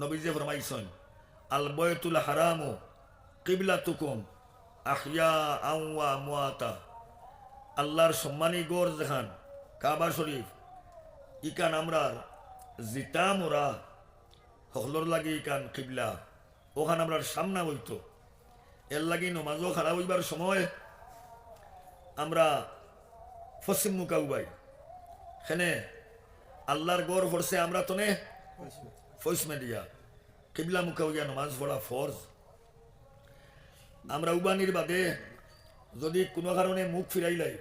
নবীজে ফরমাইছেন, আল বয়তুল হারামু কিবলা তুকুম আখিয়া আউয়া মুয়াতা আল্লাহর সম্মানী গড় যেখান, কাবা শরীফ, ইকান আমরার জিতা মোরা হকলর লাগে ইকান কিবলা, ওখান আমরার সামনা হইতো এর লাগি নমাজও খারাপ হইবার সময় আমরা পশ্চিম মুখা উবাই সেনে আল্লাহর গড় পড়ছে আমরা তো নে ফৈসমে দিয়া কিবলা মুখা হইয়া নমাজ পড়া ফরজ আমরা উবানির বাদে যদি কোনো কারণে মুখ ফিরাইলাই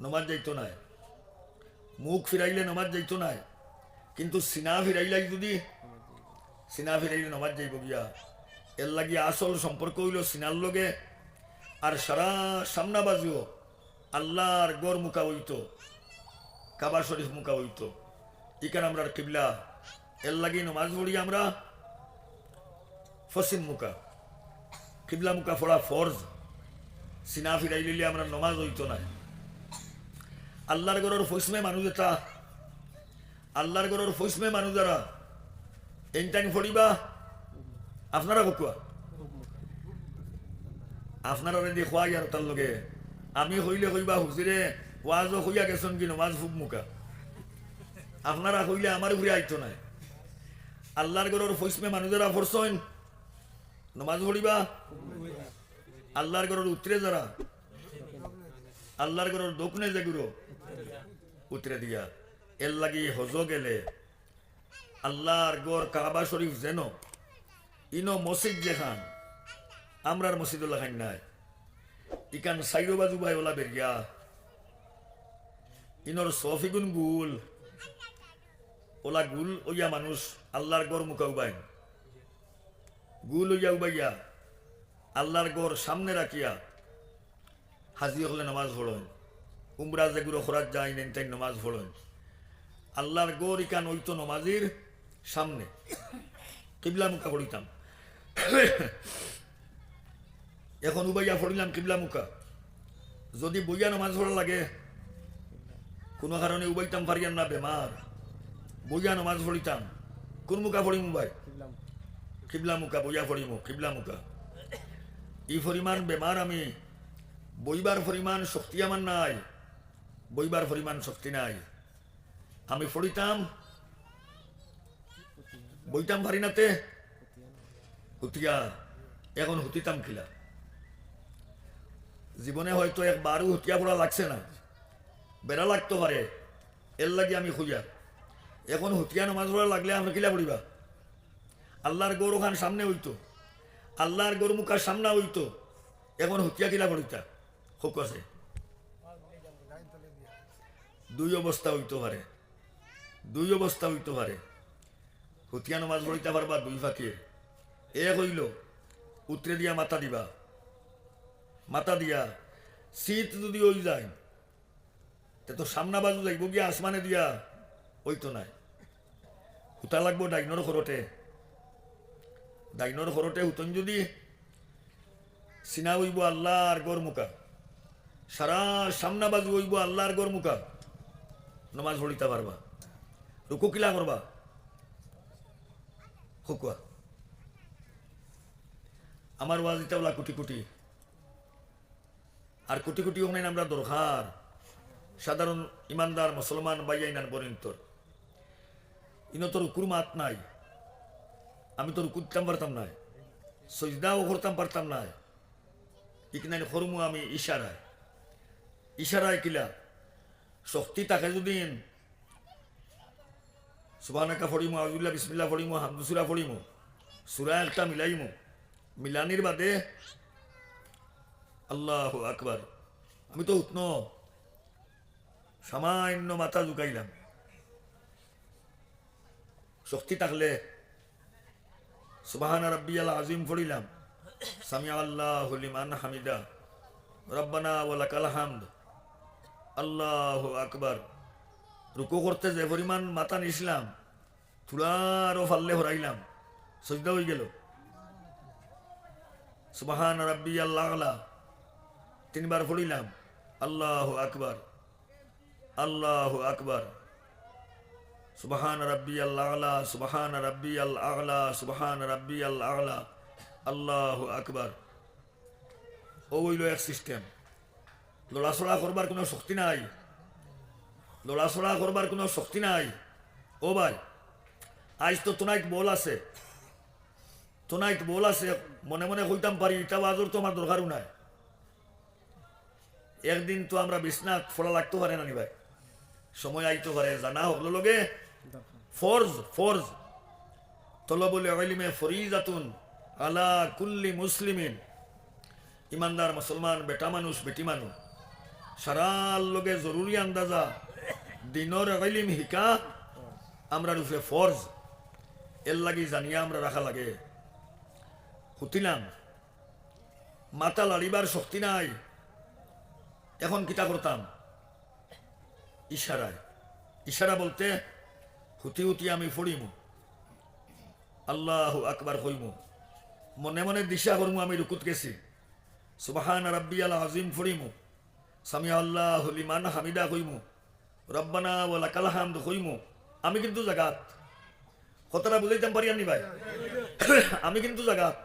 নমাজ যাইতো নাই মুখ ফিরাইলে নমাজ যাইতো নাই কিন্তু সিনা ফিরাইলাই যদি সিনা ফিরাইলে নমাজ যাইব গিয়া এর লাগি আসল সম্পর্ক হইল সিনার লগে আর সারা সামনা বাজুও আল্লাহর গড় মুখা হইতো কাবা শরীফ মুখা হইতো ইকান আমরা কিবলা এর লাগি নমাজ পড়ি আমরা। পশ্চিম মুখা কিবলা মুখা ফোড়া ফরজ। সিনা ফিরাই লিলে আমরা নমাজ হইতো না। আল্লাহর গড়ের ফৈসমে মানুষ এটা। আল্লাহর গড়ের ফৈসমে মানুষ যারা এনটাইন ফড়িবা, আপনারা কোকুয়া আপনারা রেডি খোয়া আর তার লগে। আমি হইলে কইবা হুজিরে ওয়াজও হইয়া গেছেন কি নমাজ ফুক মুখা আপনারা কইলে আমার ঘুরে আইতো নাই। আল্লাহর গড়ের ফৈসমে মানুষেরা ফরসইন। নমাজ পড়িবা? আল্লাহর গড়ের উত্তরে যারা। আল্লাহর গড়ের দক্ষিণে যেগুলো উত্তরে দিয়া। এর লাগি হজ গেলে আল্লাহর গড় কাবা শরীফ যেন ইনো মসজিদ যেখান, আমরার মসজিদুল্লাহ খান নাই। ইকান সাইরো বাজু বাই ওলা বেরিয়া। ইনর সফিগুন গুল ওলা গুল ওইয়া মানুষ, আল্লাহর গড় মুখা উবাইন। গুল হইয়া উবাইয়া, আল্লাহর গড় সামনে রাখিয়া হাজি হলে নামাজ পড়েন। উমরা যেগুলো খোরাত যায় নেন তাই নামাজ পড়েন। আল্লাহর গড় ইকান ওইতো নমাজির সামনে। কিবলা মুখা পড়িতাম। এখন উবাইয়া পড়িলাম কিবলা মুখা। যদি বইয়া নামাজ পড়া লাগে, কোনো কারণে উবাইতাম পারিয়াম না, বেমার। বইয়া নামাজ পড়িতাম কোন মুখা পড়িম ভাই কিবলা মুখা। বইয়া পড়িমু কিবলা মুখা। এই পরিমাণ বেমার আমি। বইবার পরিমাণ শক্তি আমার নাই। বইবার পরিমাণ শক্তি নাই। আমি পড়িতাম বইতাম পারি নাতে হুতিয়া এখন হুতিতাম খিলা জীবনে হয়তো একবারও হুতিয়া পড়া লাগছে না। বেড়া লাগতে পারে এর লাগে আমি খুঁজা এখন হুতিয়া নমাজ পড়া লাগলে আমরা কিলা পড়িবা? আল্লাহর গরু খান সামনে হইতো। আল্লাহর গরু মুখার সামনা হইতো। এখন হুতিয়া কিলা পড়িতা? হোক আছে দুই অবস্থা হইতে পারে। দুই অবস্থা হইতে পারে। হুতিয়া নমাজ পড়িতে পারবা দুই ফাঁকিয়ে। এক হইল উত্তরে দিয়া মাথা দিবা। মাথা দিয়া শীত যদি ওই যায় তো সামনা বাজু যাইব গিয়া, আসমানে দিয়া, ওই তো নাই। হুতা লাগবো ডাইনর ঘরতে ডাইনর ঘরতে হুতন যদি সিনা হইব আল্লাহর গর মুখা সারা সামনা বাজু হইব আল্লাহর গর মুখা নমাজ পড়িতে পারবা রুকু কিলা করবা হুকুয়া আমার ওয়াজ ওয়াজিটা ওলা কোটি কোটি আর কোটি কোটি ওখানে আমরা দরকার সাধারণ ইমানদার মুসলমান বাইয়াইনান বরিন্তর ইনো তোর উকুর মাত নাই। আমি তোর উকুরতাম পারতাম নাই। সজদাও করতাম পারতাম নাই। ইকনাই হরমু আমি ইশারায়। ইশারায় কিলা? শক্তি তাকে যদি সুবানাকা ফড়িমু আউজুল্লাহ বিসমিল্লা ফড়িমু হামদুসুরা ফড়িমু সুরা একটা মিলাইমু। মিলানির বাদে আল্লাহ আকবার। আমি তো উৎন সামান্য মাথা ঝুঁকাইলাম। শক্তি থাকলে সুবাহান রব্বিয়াল আজিম পড়িলাম। সামিয়া আল্লাহ লিমান হামিদা। রব্বানা ওয়ালাকাল হামদ। আল্লাহ আকবার। রুকু করতে যে পরিমাণ মাথা নিছিলাম থুলারও ফাল্লে হরাইলাম সজদা হয়ে গেল। সুবাহান রব্বি আল্লাহ তিনবার পড়িলাম, আল্লাহ আকবার। আল্লাহ আকবার। সুবাহান রাব্বি আল্লাহ সুবাহান রাব্বি আল আগলা সুবাহান রাব্বি আল আগলা আল্লাহ আকবার। ও হইল এক সিস্টেম। লড়াচড়া করবার কোনো শক্তি নাই। লড়াচড়া করবার কোনো শক্তি নাই। ও ভাই, আজ তো তোনাইট বল আছে। তোনাইট বল আছে, মনে মনে কইতাম পারি এটা বাজর তো আমার দরকারও নাই। একদিন তো আমরা বিছনাথ ফোড়া লাগতে পারে না নি ভাই। সময় আইতে পারে, জানা হলো লগে। ফরজ ফরজ। তলবুল ইলমে ফরিজাতুন আলা কুল্লি মুসলিমিন। ইমানদার মুসলমান, বেটা মানুষ, বেটি মানুষ। সারার লগে জরুরি আন্দাজা, দিনর ইলিম হিকা, আমরা রূপে ফরজ। এর লাগি জানিয়া আমরা রাখা লাগে। হুতিলাম মাথা লাড়িবার শক্তি নাই। এখন কিতা করতাম? ইশারায়। ইশারা বলতে হুতি হুতি আমি ফড়িমু আল্লাহ আকবার কইমু মনে মনে দিশা করমু আমি রুকুত গেছি। সুবাহান রাব্বি আল আজিম ফড়িমু সামি আল্লাহ লিমান হামিদা কইমু রব্বানা ওলা কালাহামদ কইমু আমি কিন্তু জাগাত। কতটা বুঝাইতাম পারি ভাই? আমি কিন্তু জাগাত।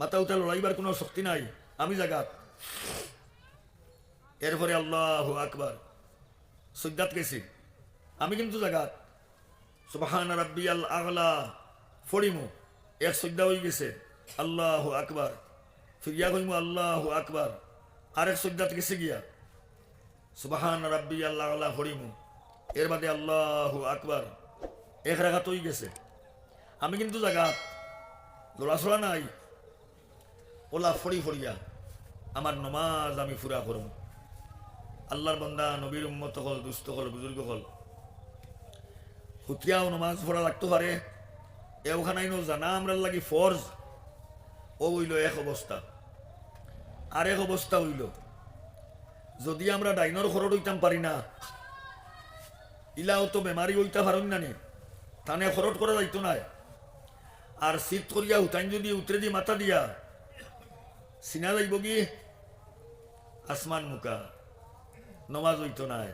মাথা উঠা লড়াইবার কোনো শক্তি নাই। আমি জাগাত। এরপরে আল্লাহ আকবার। সজ্জাত গেছি। আমি কিন্তু জাগাত। সুবাহান রাব্বি আল আগলা ফড়িমু এক সজ্জা হয়ে গেছে। আল্লাহ আকবার। ফিরিয়া কইমু, আল্লাহ আকবার। আরেক সজ্জাত গেছে গিয়া। সুবাহান রাব্বি আল্লাহ আগলা ফড়িমু এর বাদে আল্লাহ আকবার। এক রাখাত হয়ে গেছে। আমি কিন্তু জাগাত। লড়াচড়া নাই। ওলা ফড়ি ফড়িয়া। আমার নমাজ আমি ফুরা করম। আল্লাহর বন্দা, নবীর উম্মত হল, দুস্থ হল, বুজুর্গ হল। হুতিয়াও নমাজ পড়া লাগতে পারে। এওখানাই নো জানা আমরা লাগি ফরজ ও হইল এক অবস্থা আর এক অবস্থা হইল যদি আমরা ডাইনর খরচ হইতাম পারি না, ইলাও তো বেমারি হইতা পারেন না নি তানে খরচ করা যাইতো না আর শীত করিয়া হুতাইন যদি উতরে দি মাথা দিয়া সিনা যাইব কি? আসমান মুকা নমাজ হইতো নাই।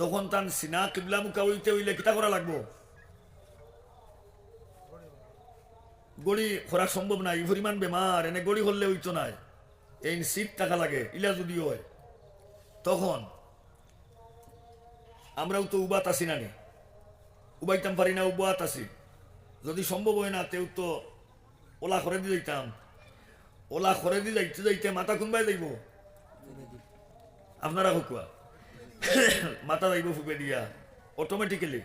তখন তান সিনা কিবলা মুখা হইতে হইলে কিতা করা লাগবো? গড়ি খরা সম্ভব নাই এই পরিমাণ বেমার এনে গড়ি হলে হইতো নাই। এই শীত টাকা লাগে ইলা যদি হয়। তখন আমরাও তো উবাত আসি না নি উবাইতাম পারি না উবাত আসি যদি সম্ভব হয় না তেও তো ওলা করে দিয়ে যাইতাম। ওলা করে দিয়ে যাইতে যাইতে মাথা কোনবাই যাইব। আপনারা হুকুয়া? মাথা যাইব ফুপে দিয়া। অটোমেটিক্যালি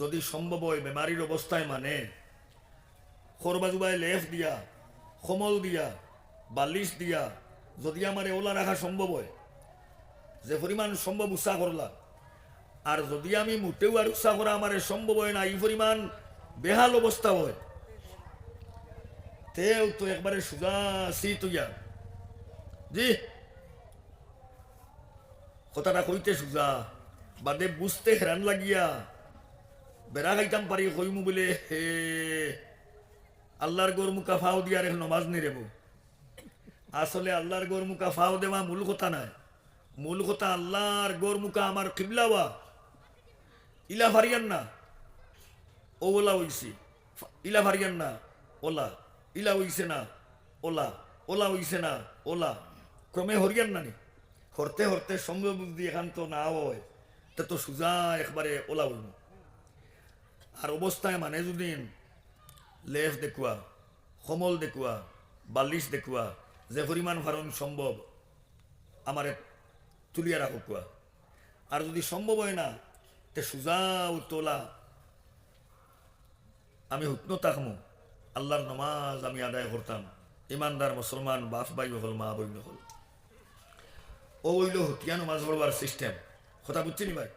যদি সম্ভব হয় বেমারির অবস্থায় মানে খরবাজুবায় লেফ দিয়া সমল দিয়া বালিশ দিয়া, যদি আমার ওলা রাখা সম্ভব হয়, যে পরিমাণ সম্ভব উৎসাহ করলা আর যদি আমি মোটেও আর উৎসাহ করা আমার সম্ভব হয় না এই পরিমাণ বেহাল অবস্থা হয় তেও তো একবারে সুজা শীত হইয়া জি কথাটা কইতে সুজা। বাদে বুঝতে হেরান লাগিয়া। বেড়া খাইতাম পারি কইমু বলে, হে। আল্লাহর গোর মুখা ফাও দিয়া রেখ নমাজ নি রেবো আসলে আল্লাহর গোর মুখা ফাও দেওয়া মূল কথা নাই। মূল কথা আল্লাহর গোর মুখা আমার কিবলাওয়া ইলা ফারিয়ান না। ও ওলা হইছি ইলা ফারিয়ান না ওলা ইলা হইছে না ওলা ওলা হইছে না ওলা ক্রমে হরিয়ান না নি। হরতে হরতে সঙ্গে এখান তো না হয়, তা তো সুজা একবারে ওলা হইব আর অবস্থায় মানে যদি লেফ দেখুয়া সমল দেখুয়া বালিশ দেখুয়া যে পরিমাণ ফারণ সম্ভব আমারে তুলিয়া রাখো কুয়া আর যদি সম্ভব হয় না, তে সুজা তোলা আমি হুকনো তাকমু আল্লাহর নমাজ আমি আদায় করতাম ইমানদার মুসলমান বাপ বাই হল মা বই হল ও হইল হুতিয়া নমাজ পড়বার সিস্টেম কথা বুঝছি নি ভাই?